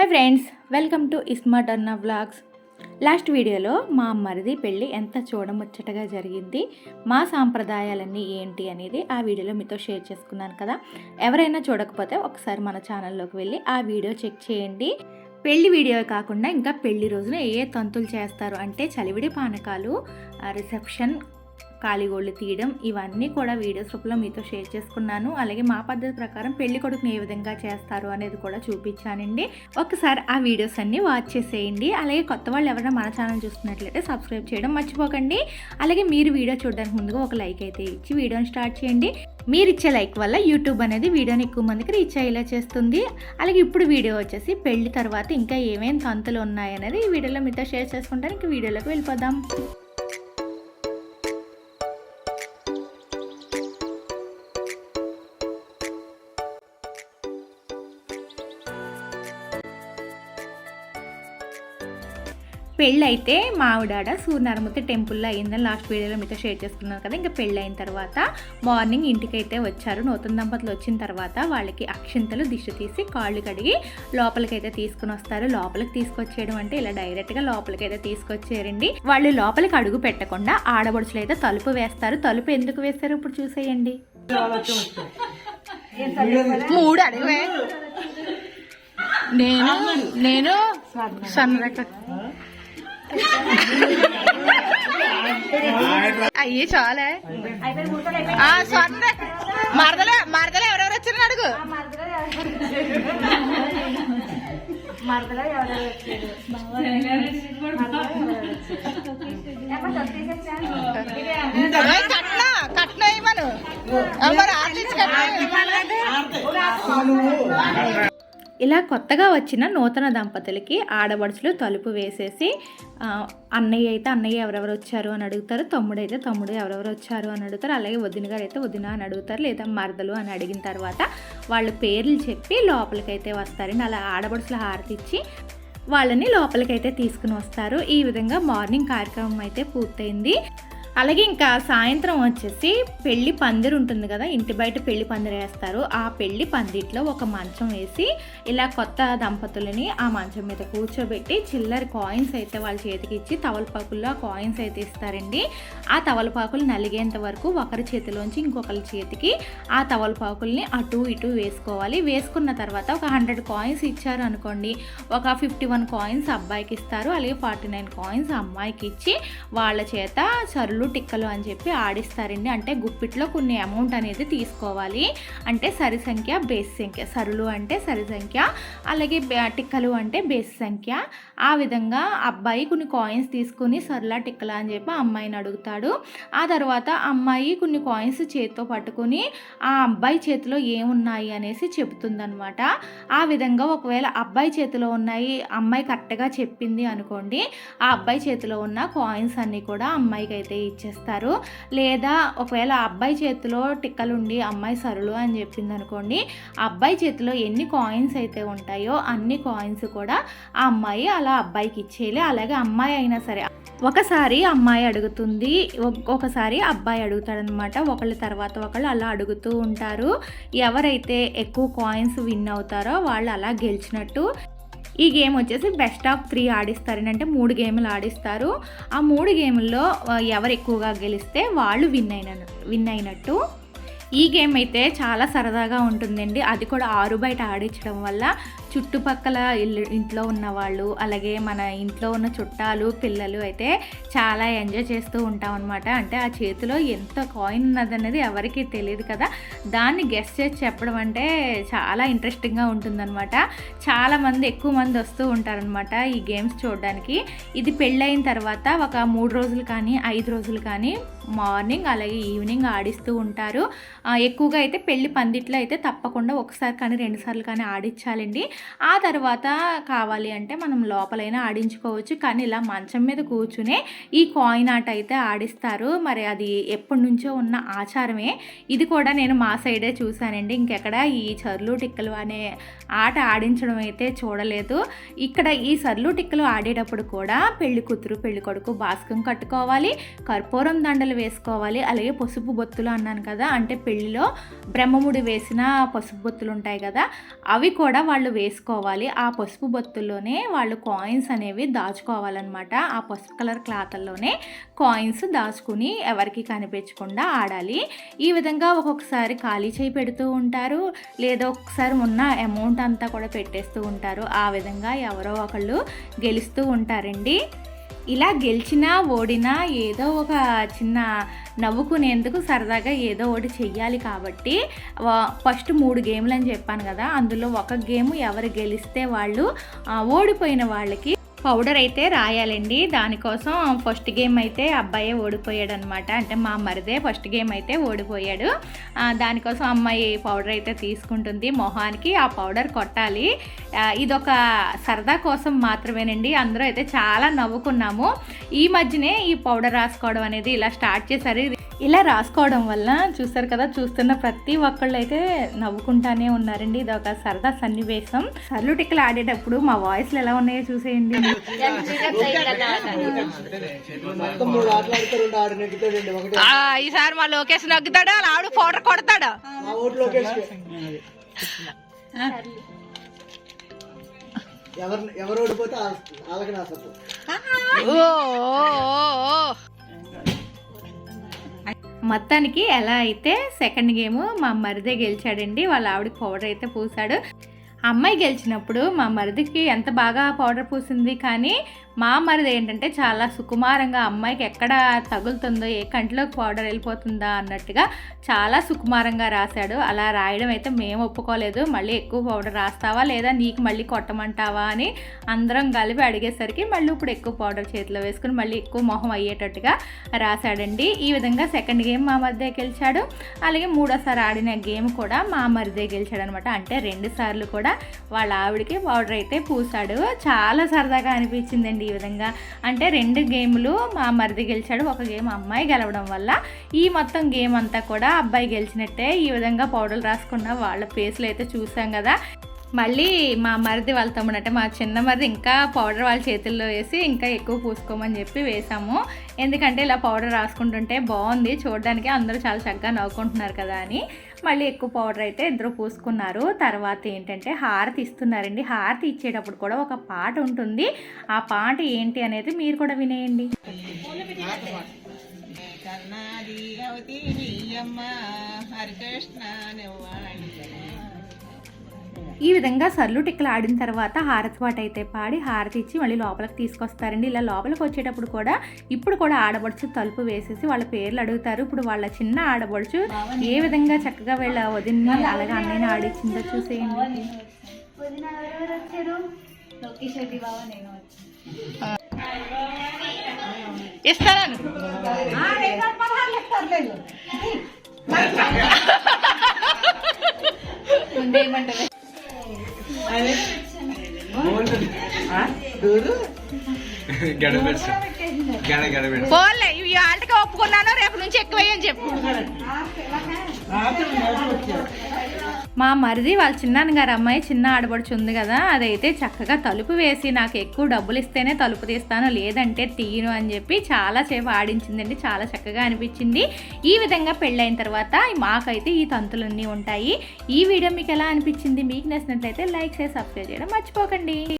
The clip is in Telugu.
Hi friends welcome to iSmart Anna vlogs last వీడియోలో మా మరిది పెళ్ళి ఎంత చూడముచ్చటగా జరిగింది మా సాంప్రదాయాలన్నీ ఏంటి అనేది ఆ వీడియోలో మీతో షేర్ చేసుకున్నాను కదా. ఎవరైనా చూడకపోతే ఒకసారి మన ఛానల్లోకి వెళ్ళి ఆ వీడియో చెక్ చేయండి. పెళ్ళి వీడియో కాకుండా ఇంకా పెళ్ళి రోజున ఏ ఏ తంతులు చేస్తారు అంటే చలివిడి పానకాలు ఆ రిసెప్షన్ కాలిగోళ్ళు తీయడం ఇవన్నీ కూడా వీడియోస్ రూపంలో మీతో షేర్ చేసుకున్నాను. అలాగే మా పద్ధతి ప్రకారం పెళ్ళి కొడుకుని ఏ విధంగా చేస్తారు అనేది కూడా చూపించానండి. ఒకసారి ఆ వీడియోస్ అన్నీ వాచ్ చేసేయండి. అలాగే కొత్త వాళ్ళు ఎవరైనా మన ఛానల్ చూస్తున్నట్లయితే సబ్స్క్రైబ్ చేయడం మర్చిపోకండి. అలాగే మీరు వీడియో చూడడానికి ముందుగా ఒక లైక్ అయితే ఇచ్చి వీడియోని స్టార్ట్ చేయండి. మీరు ఇచ్చే లైక్ వల్ల యూట్యూబ్ అనేది వీడియోని ఎక్కువ మందికి రీచ్ అయ్యేలా చేస్తుంది. అలాగే ఇప్పుడు వీడియో వచ్చేసి పెళ్ళి తర్వాత ఇంకా ఏమేమి తంతులు ఉన్నాయనేది ఈ వీడియోలో మీతో షేర్ చేసుకుంటాను ఇంక వీడియోలోకి వెళ్ళిపోదాం. పెళ్ళి అయితే మా సూర్యనారాయణమూర్తి టెంపుల్లో అయిందని లాస్ట్ వీడియోలో మీతో షేర్ చేసుకున్నాను కదా. ఇంకా పెళ్ళి అయిన తర్వాత మార్నింగ్ ఇంటికి అయితే వచ్చారు. నూతన దంపతులు వచ్చిన తర్వాత వాళ్ళకి అక్షింతలు దిష్టి తీసి కాళ్ళు కడిగి లోపలికైతే తీసుకుని వస్తారు. లోపలికి తీసుకొచ్చేయడం అంటే ఇలా డైరెక్ట్గా లోపలికి అయితే తీసుకొచ్చారండి. వాళ్ళు లోపలికి అడుగు పెట్టకుండా ఆడబడుచులు అయితే తలుపు వేస్తారు. తలుపు ఎందుకు వేస్తారు ఇప్పుడు చూసేయండి. మూడు అడుగువే. నేను నేను సన్నరేఖ అయ్యి చాలే. ఆ, స్వర్ణ మరదలే మరదలు ఎవరెవరు వచ్చారు అడుగు. ఓయ్, కట్న కట్న ఇవ్వను. ఇలా కొత్తగా వచ్చిన నూతన దంపతులకి ఆడబడుచులు తలుపు వేసేసి అన్నయ్య అయితే అన్నయ్య ఎవరెవరు వచ్చారు? అని అడుగుతారు. తమ్ముడు అయితే తమ్ముడు ఎవరెవరు వచ్చారు? అని అడుగుతారు. అలాగే వదిన గారు అయితే వదిన అని అడుగుతారు. లేదా మరదలు అని అడిగిన తర్వాత వాళ్ళ పేర్లు చెప్పి లోపలికైతే వస్తారండి. అలా ఆడబడుచులు హారతి ఇచ్చి వాళ్ళని లోపలికైతే తీసుకుని వస్తారు. ఈ విధంగా మార్నింగ్ కార్యక్రమం అయితే పూర్తయింది. అలాగే ఇంకా సాయంత్రం వచ్చేసి పెళ్ళి పందిరి ఉంటుంది కదా ఇంటి బయట పెళ్ళి పందిరి వేస్తారు. ఆ పెళ్ళి పందిట్లో ఒక మంచం వేసి ఇలా కొత్త దంపతులని ఆ మంచం మీద కూర్చోబెట్టి చిల్లర కాయిన్స్ అయితే వాళ్ళ చేతికి ఇచ్చి తవలపాకుల్లో కాయిన్స్ అయితే ఇస్తారండి. ఆ తవలపాకులు నలిగేంత వరకు ఒకరి చేతిలోంచి ఇంకొకరి చేతికి ఆ తవలపాకుల్ని అటు ఇటు వేసుకోవాలి. వేసుకున్న తర్వాత ఒక హండ్రెడ్ కాయిన్స్ ఇచ్చారు అనుకోండి ఒక ఫిఫ్టీ వన్ కాయిన్స్ అబ్బాయికి ఇస్తారు. అలాగే ఫార్టీ నైన్ కాయిన్స్ అమ్మాయికి ఇచ్చి వాళ్ళ చేత సరులు టిక్కలు అని చెప్పి ఆడిస్తారండి. అంటే గుప్పిట్లో కొన్ని అమౌంట్ అనేది తీసుకోవాలి. అంటే సరి సంఖ్య బేస్ సంఖ్య. సరులు అంటే సరి సంఖ్య. అలాగే టిక్కలు అంటే బేస్ సంఖ్య. ఆ విధంగా అబ్బాయి కొన్ని కాయిన్స్ తీసుకుని సరళ టిక్కలా అని చెప్పి అమ్మాయిని అడుగుతాడు. ఆ తర్వాత అమ్మాయి కొన్ని కాయిన్స్ చేతితో పట్టుకుని ఆ అబ్బాయి చేతిలో ఏమున్నాయి అనేసి చెబుతుందనమాట ఆ విధంగా ఒకవేళ అబ్బాయి చేతిలో ఉన్నాయి అమ్మాయి కరెక్ట్గా చెప్పింది అనుకోండి ఆ అబ్బాయి చేతిలో ఉన్న కాయిన్స్ అన్నీ కూడా అమ్మాయికి అయితే ఇచ్చేస్తారు. లేదా ఒకవేళ అబ్బాయి చేతిలో టిక్కలుండి అమ్మాయి సరులు అని చెప్పింది అనుకోండి అబ్బాయి చేతిలో ఎన్ని కాయిన్స్ అయితే ఉంటాయో అన్ని కాయిన్స్ కూడా ఆ అమ్మాయి అలా అబ్బాయికి ఇచ్చేయాలి. అలాగే అమ్మాయి అయినా సరే ఒకసారి అమ్మాయి అడుగుతుంది ఒక్- ఒకసారి అబ్బాయి అడుగుతాడనమాట. ఒకళ్ళ తర్వాత ఒకళ్ళు అలా అడుగుతూ ఉంటారు. ఎవరైతే ఎక్కువ కాయిన్స్ విన్ అవుతారో వాళ్ళు అలా గెలిచినట్టు ఈ గేమ్ వచ్చేసి బెస్ట్ ఆఫ్ త్రీ ఆడిస్తారని అంటే మూడు గేములు ఆడిస్తారు. ఆ మూడు గేముల్లో ఎవరు ఎక్కువగా గెలిస్తే వాళ్ళు విన్ అయిన విన్ అయినట్టు. ఈ గేమ్ అయితే చాలా సరదాగా ఉంటుందండి. అది కూడా ఆరు బయట ఆడించడం వల్ల చుట్టుపక్కల ఇల్లు ఇంట్లో ఉన్న వాళ్ళు అలాగే మన ఇంట్లో ఉన్న చుట్టాలు పిల్లలు అయితే చాలా ఎంజాయ్ చేస్తూ ఉంటాం అనమాట అంటే ఆ చేతిలో ఎంత కాయిన్ ఉన్నదనేది ఎవరికీ తెలియదు కదా. దాన్ని గెస్ట్ చేసి చెప్పడం అంటే చాలా ఇంట్రెస్టింగ్గా ఉంటుందన్నమాట. చాలామంది ఎక్కువ మంది వస్తూ ఉంటారనమాట ఈ గేమ్స్ చూడడానికి. ఇది పెళ్ళైన తర్వాత ఒక మూడు రోజులు కానీ ఐదు రోజులు కానీ మార్నింగ్ అలాగే ఈవినింగ్ ఆడిస్తూ ఉంటారు. ఎక్కువగా అయితే పెళ్ళి పందిట్లో అయితే తప్పకుండా ఒకసారి కానీ రెండుసార్లు కానీ ఆడించాలండి. ఆ తర్వాత కావాలి అంటే మనం లోపలైనా ఆడించుకోవచ్చు. కానీ ఇలా మంచం మీద కూర్చునే ఈ కాయిన్ ఆట అయితే ఆడిస్తారు. మరి అది ఎప్పటి నుంచో ఉన్న ఆచారమే. ఇది కూడా నేను మా సైడే చూశానండి. ఇంకెక్కడ ఈ చర్లు టిక్కలు అనే ఆట ఆడించడం అయితే చూడలేదు. ఇక్కడ ఈ సర్లు టిక్కలు ఆడేటప్పుడు కూడా పెళ్ళి కూతురు పెళ్ళి కొడుకు బాస్కం కట్టుకోవాలి. కర్పూరం దండలు వేసుకోవాలి. అలాగే పసుపు బొత్తులు అన్నాను కదా అంటే పెళ్ళిలో బ్రహ్మముడి వేసిన పసుపు బొత్తులు ఉంటాయి కదా అవి కూడా వాళ్ళు వేసి వేసుకోవాలి. ఆ పసుపు బొత్తుల్లోనే వాళ్ళు కాయిన్స్ అనేవి దాచుకోవాలన్నమాట. ఆ పసుపు కలర్ క్లాత్ల్లోనే కాయిన్స్ దాచుకుని ఎవరికి కనిపించకుండా ఆడాలి. ఈ విధంగా ఒక్కొక్కసారి ఖాళీ చేయి పెడుతూ ఉంటారు. లేదా ఒక్కసారి ఉన్న అమౌంట్ అంతా కూడా పెట్టేస్తూ ఉంటారు. ఆ విధంగా ఎవరో ఒకళ్ళు గెలుస్తూ ఉంటారండి. ఇలా గెలిచినా ఓడినా ఏదో ఒక చిన్న నవ్వుకునేందుకు సరదాగా ఏదో ఒకటి చెయ్యాలి కాబట్టి ఫస్ట్ మూడు గేమ్లు అని చెప్పాను కదా అందులో ఒక గేమ్ ఎవరు గెలిస్తే వాళ్ళు ఓడిపోయిన వాళ్ళకి పౌడర్ అయితే రాయాలండి. దానికోసం ఫస్ట్ గేమ్ అయితే అబ్బాయే ఓడిపోయాడు అనమాట అంటే మా మరిదే ఫస్ట్ గేమ్ అయితే ఓడిపోయాడు. దానికోసం అమ్మాయి పౌడర్ అయితే తీసుకుంటుంది మొహానికి. ఆ పౌడర్ కొట్టాలి. ఇదొక సరదా కోసం మాత్రమేనండి. అందరూ అయితే చాలా నవ్వుకున్నాము. ఈ మధ్యనే ఈ పౌడర్ రాసుకోవడం అనేది ఇలా స్టార్ట్ చేశారు. ఇలా రాసుకోవడం వల్ల చూస్తారు కదా చూస్తున్న ప్రతి ఒక్కళ్ళు అయితే నవ్వుకుంటానే ఉన్నారండి. ఇది ఒక సరదా సన్నివేశం. సర్లు టిక్కలు ఆడేటప్పుడు మా వాయిస్లు ఎలా ఉన్నాయో చూసేయండి. ఈసారి మా లోకేష్ నగ్గుతాడు ఆవిడ పౌడర్ కొడతాడు. ఎవరు ఓడిపోతే వాళ్ళకి నా. మొత్తానికి ఎలా అయితే సెకండ్ గేమ్ మా మరిదే గెలిచాడండి వాళ్ళ ఆవిడకి పౌడర్ అయితే పూసాడు. అమ్మాయి గెలిచినప్పుడు మా మరిదికి ఎంత బాగా పౌడర్ పూసింది కానీ మా మరిది ఏంటంటే చాలా సుకుమారంగా అమ్మాయికి ఎక్కడ తగులుతుందో ఏ కంటిలోకి పౌడర్ వెళ్ళిపోతుందా అన్నట్టుగా చాలా సుకుమారంగా రాశాడు. అలా రాయడం అయితే మేము ఒప్పుకోలేదు. మళ్ళీ ఎక్కువ పౌడర్ రాస్తావా లేదా? నీకు మళ్ళీ కొట్టమంటావా? అని అందరం కలిపి అడిగేసరికి మళ్ళీ ఇప్పుడు ఎక్కువ పౌడర్ చేతిలో వేసుకుని మళ్ళీ ఎక్కువ మొహం అయ్యేటట్టుగా రాశాడండి. ఈ విధంగా సెకండ్ గేమ్ మా మరిదే గెలిచాడు. అలాగే మూడోసారి ఆడిన గేమ్ కూడా మా మరిదే గెలిచాడు అనమాట అంటే రెండు సార్లు కూడా వాళ్ళ ఆవిడకి పౌడర్ అయితే పూసాడు. చాలా సరదాగా అనిపించిందండి. ఈ విధంగా అంటే రెండు గేములు మా మరిది గెలిచాడు. ఒక గేమ్ అమ్మాయి గెలవడం వల్ల ఈ మొత్తం గేమ్ అంతా కూడా అబ్బాయి గెలిచినట్టే ఈ విధంగా పౌడర్లు రాసుకున్న వాళ్ళ ఫేస్లు అయితే చూసాం కదా. మళ్ళీ మా మరిది వాళ్ళ తమ్ముడు అంటే మా చిన్న మరిది ఇంకా పౌడర్ వాళ్ళ చేతుల్లో వేసి ఇంకా ఎక్కువ పూసుకోమని చెప్పి వేసాము. ఎందుకంటే ఇలా పౌడర్ రాసుకుంటుంటే బాగుంది చూడడానికి అందరూ చాలా చక్కగా నవ్వుకుంటున్నారు కదా అని. మళ్ళీ ఎక్కువ పౌడర్ అయితే ఇద్దరు పూసుకున్నారు. తర్వాత ఏంటంటే హారతి ఇస్తున్నారండి. హారతి ఇచ్చేటప్పుడు కూడా ఒక పాట ఉంటుంది. ఆ పాట ఏంటి అనేది మీరు కూడా వినేయండి. ఈ విధంగా సర్లు టిక్కలు ఆడిన తర్వాత హారతి పాట అయితే పాడి హారతి ఇచ్చి మళ్ళీ లోపలికి తీసుకొస్తారండి. ఇలా లోపలికి వచ్చేటప్పుడు కూడా ఇప్పుడు కూడా ఆడబడుచు తలుపు వేసేసి వాళ్ళ పేర్లు అడుగుతారు. ఇప్పుడు వాళ్ళ చిన్న ఆడబడుచు ఏ విధంగా చక్కగా వీళ్ళ వదిన్ని అలాగే అన్నయ్యని ఆడిచ్చిందో చూసేయండి. ఇస్తాను. పోలే ఇవి ఆటగా ఒప్పుకున్నాను రేపు నుంచి ఎక్కువయ్యని చెప్పు. మా మరిది వాళ్ళ చిన్నాన్నగారు అమ్మాయి చిన్న ఆడబడుచు ఉంది కదా అదైతే చక్కగా తలుపు వేసి నాకు ఎక్కువ డబ్బులు ఇస్తేనే తలుపు తీస్తాను లేదంటే తీయను అని చెప్పి చాలా సేపు ఆడించిందండి చాలా చక్కగా అనిపించింది. ఈ విధంగా పెళ్ళైన తర్వాత మాకైతే ఈ తంతులన్నీ ఉంటాయి. ఈ వీడియో మీకు ఎలా అనిపించింది? మీకు నచ్చినట్లయితే లైక్ చేసి సబ్స్క్రైబ్ చేయడం మర్చిపోకండి.